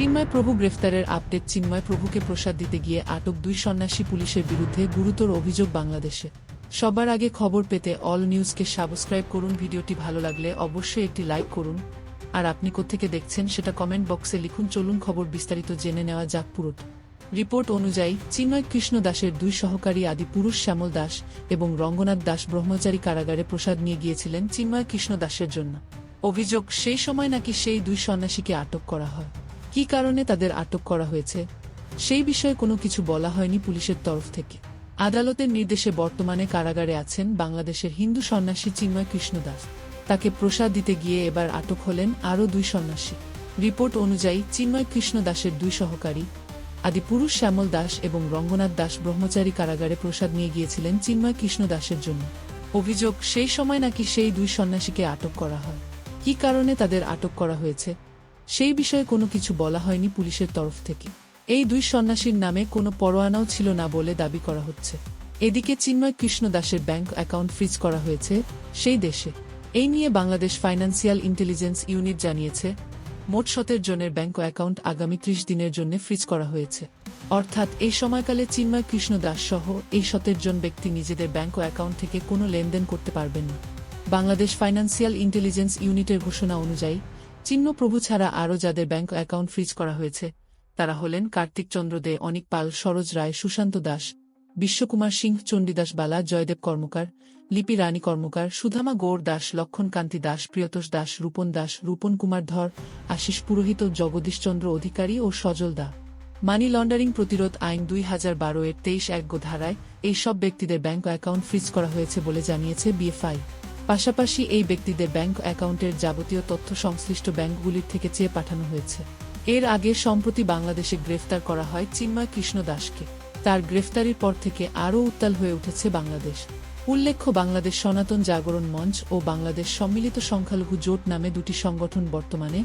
চিন্ময় প্রভু গ্রেফতারের আপডেট চিন্ময় প্রভুকে প্রসাদ দিতে গিয়ে আটক দুই সন্ন্যাসী পুলিশের বিরুদ্ধে গুরুতর অভিযোগ বাংলাদেশে। সবার আগে খবর পেতে অল নিউজকে সাবস্ক্রাইব করুন। ভিডিওটি ভালো লাগলে অবশ্যই একটি লাইক করুন। আর আপনি কোত্থেকে দেখছেন সেটা কমেন্ট বক্সে লিখুন। চলুন খবর বিস্তারিত জেনে নেওয়া যাক পুরোটা। রিপোর্ট অনুযায়ী চিন্ময় কৃষ্ণ দাসের দুই সহকারী আদি পুরুষ শ্যামল দাস এবং রঙ্গনাথ দাস ব্রহ্মচারী কারাগারে প্রসাদ নিয়ে গিয়েছিলেন চিন্ময় কৃষ্ণ দাসের জন্য। অভিযোগ, সেই সময় নাকি সেই দুই সন্ন্যাসীকে আটক করা হয়। কী কারণে তাদের আটক করা হয়েছে? সেই বিষয়ে কোনো কিছু বলা হয়নি পুলিশের তরফ থেকে। আদালতের নির্দেশে বর্তমানে কারাগারে আছেন বাংলাদেশের হিন্দু সন্ন্যাসী চিন্ময় কৃষ্ণ দাস। তাকে প্রসাদ দিতে গিয়ে এবার আটক হলেন আরও দুই সন্ন্যাসী। রিপোর্ট অনুযায়ী চিন্ময় কৃষ্ণ দাসের দুই সহকারী আদি পুরুষ শ্যামল দাস এবং রঙ্গনাথ দাস ব্রহ্মচারী কারাগারে প্রসাদ নিয়ে গিয়েছিলেন চিন্ময় কৃষ্ণ দাসের জন্য। অভিযোগ, সেই সময় নাকি সেই দুই সন্ন্যাসীকে আটক করা হয়। কি কারণে তাদের আটক করা হয়েছে? সেই বিষয়ে কোনো কিছু বলা হয়নি পুলিশের তরফ থেকে। এই দুই সন্ন্যাসীর নামে কোনো পরোয়ানাও ছিল না বলে দাবি করা হচ্ছে। এদিকে চিন্ময় কৃষ্ণ দাসের ব্যাংক অ্যাকাউন্ট ফ্রিজ করা হয়েছে সেই দেশে। এই নিয়ে বাংলাদেশ ফাইন্যান্সিয়াল ইন্টেলিজেন্স ইউনিট জানিয়েছে, মোট সতের জনের ব্যাংক অ্যাকাউন্ট আগামী ত্রিশ দিনের জন্য ফ্রিজ করা হয়েছে। অর্থাৎ এই সময়কালে চিন্ময় কৃষ্ণ দাস সহ এই সতের জন ব্যক্তি নিজেদের ব্যাংক অ্যাকাউন্ট থেকে কোনো লেনদেন করতে পারবেন না। বাংলাদেশ ফাইন্যান্সিয়াল ইন্টেলিজেন্স ইউনিটের ঘোষণা অনুযায়ী চিহ্ন প্রভু ছাড়া আরও যাদের ব্যাংক অ্যাকাউন্ট ফ্রিজ করা হয়েছে, তারা হলেন কার্তিক চন্দ্র দে, অনিক পাল, সরোজ রায়, সুশান্ত দাস, বিশ্বকুমার সিংহ চণ্ডীদাস বালা, জয়দেব কর্মকার, লিপি রানী কর্মকার, সুধামা গৌর দাস লক্ষণ কান্তি দাস, প্রিয়তোষ দাস, রূপন দাস, রূপন কুমার ধর, আশিস পুরোহিত জগদীশচন্দ্র অধিকারী ও সজল দা। মানি লন্ডারিং প্রতিরোধ আইন দুই হাজার বারো এর তেইশ এক ধারায় এই সব ব্যক্তিদের ব্যাংক অ্যাকাউন্ট ফ্রিজ করা হয়েছে বলে জানিয়েছে বিএফআই। পাশাপাশি এই ব্যক্তিদের ব্যাংক অ্যাকাউন্টের যাবতীয় তথ্য সংশ্লিষ্ট ব্যাংকগুলির থেকে চেয়ে পাঠানো হয়েছে। এর আগে সম্প্রতি বাংলাদেশে গ্রেফতার করা হয় চিন্ময় কৃষ্ণ দাসকে। তার গ্রেফতারির পর থেকে আরও উত্তাল হয়ে উঠেছে বাংলাদেশ। উল্লেখ্য, বাংলাদেশ সনাতন জাগরণ মঞ্চ ও বাংলাদেশ সম্মিলিত সংখ্যালঘু জোট নামে দুটি সংগঠন বর্তমানে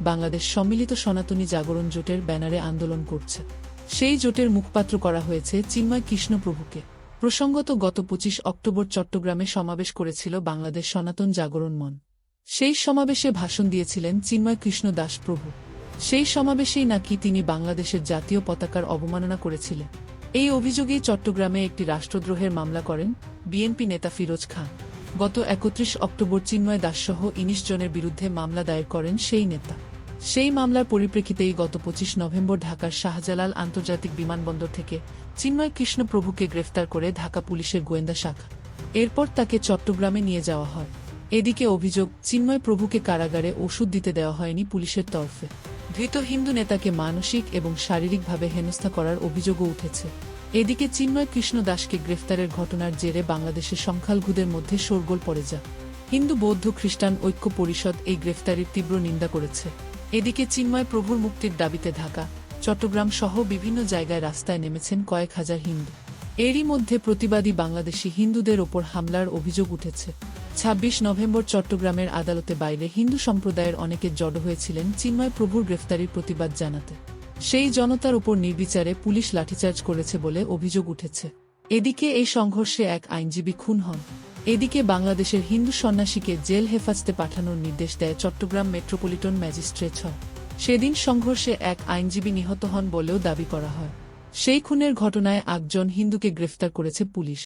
বাংলাদেশ সম্মিলিত সনাতনী জাগরণ জোটের ব্যানারে আন্দোলন করছে। সেই জোটের মুখপাত্র করা হয়েছে চিন্ময় কৃষ্ণ প্রভুকে। প্রসঙ্গত গত পঁচিশ অক্টোবর চট্টগ্রামে সমাবেশ করেছিল বাংলাদেশ সনাতন জাগরণ মন। সেই সমাবেশে ভাষণ দিয়েছিলেন চিন্ময় কৃষ্ণ দাস প্রভু। সেই সমাবেশেই নাকি তিনি বাংলাদেশের জাতীয় পতাকার অবমাননা করেছিলেন। এই অভিযোগেই চট্টগ্রামে একটি রাষ্ট্রদ্রোহের মামলা করেন বিএনপি নেতা ফিরোজ খান। গত একত্রিশ অক্টোবর চিন্ময় দাসসহ ইনিশ জনের বিরুদ্ধে মামলা দায়ের করেন সেই নেতা। সেই মামলার পরিপ্রেক্ষিতেই গত পঁচিশ নভেম্বর ঢাকার শাহজালাল আন্তর্জাতিক বিমানবন্দর থেকে চিন্ময় কৃষ্ণ প্রভুকে গ্রেফতার করে ঢাকা পুলিশের গোয়েন্দা শাখা। এরপর তাকে চট্টগ্রামে নিয়ে যাওয়া হয়। এদিকে অভিযোগ, চিন্ময় প্রভুকে কারাগারে ওষুধ দিতে দেওয়া হয়নি পুলিশের তরফে। ধৃত হিন্দু নেতাকে মানসিক এবং শারীরিকভাবে হেনস্থা করার অভিযোগও উঠেছে। এদিকে চিন্ময় কৃষ্ণ দাসকে গ্রেফতারের ঘটনার জেরে বাংলাদেশের সংখ্যালঘুদের মধ্যে শোরগোল পড়ে যা। হিন্দু বৌদ্ধ খ্রিস্টান ঐক্য পরিষদ এই গ্রেফতারির তীব্র নিন্দা করেছে। এদিকে চিন্ময় প্রভুর মুক্তির দাবিতে ঢাকা, চট্টগ্রাম সহ বিভিন্ন জায়গায় রাস্তায় নেমেছেন কয়েক হাজার হিন্দু। এরই মধ্যে প্রতিবাদী বাংলাদেশি হিন্দুদের ওপর হামলার অভিযোগ উঠেছে। ছাব্বিশ নভেম্বর চট্টগ্রামের আদালতে বাইরে হিন্দু সম্প্রদায়ের অনেকে জড়ো হয়েছিলেন চিন্ময় প্রভুর গ্রেফতারির প্রতিবাদ জানাতে। সেই জনতার উপর নির্বিচারে পুলিশ লাঠিচার্জ করেছে বলে অভিযোগ উঠেছে। এদিকে এই সংঘর্ষে এক আইনজীবী খুন হন। এদিকে বাংলাদেশের হিন্দু সন্ন্যাসীকে জেল হেফাজতে পাঠানোর নির্দেশ দেয় চট্টগ্রাম মেট্রোপলিটন ম্যাজিস্ট্রেট সেদিন সংঘর্ষে এক আইনজীবী নিহত হন বলেও দাবি করা হয়। সেই খুনের ঘটনায় একজন হিন্দুকে গ্রেফতার করেছে পুলিশ।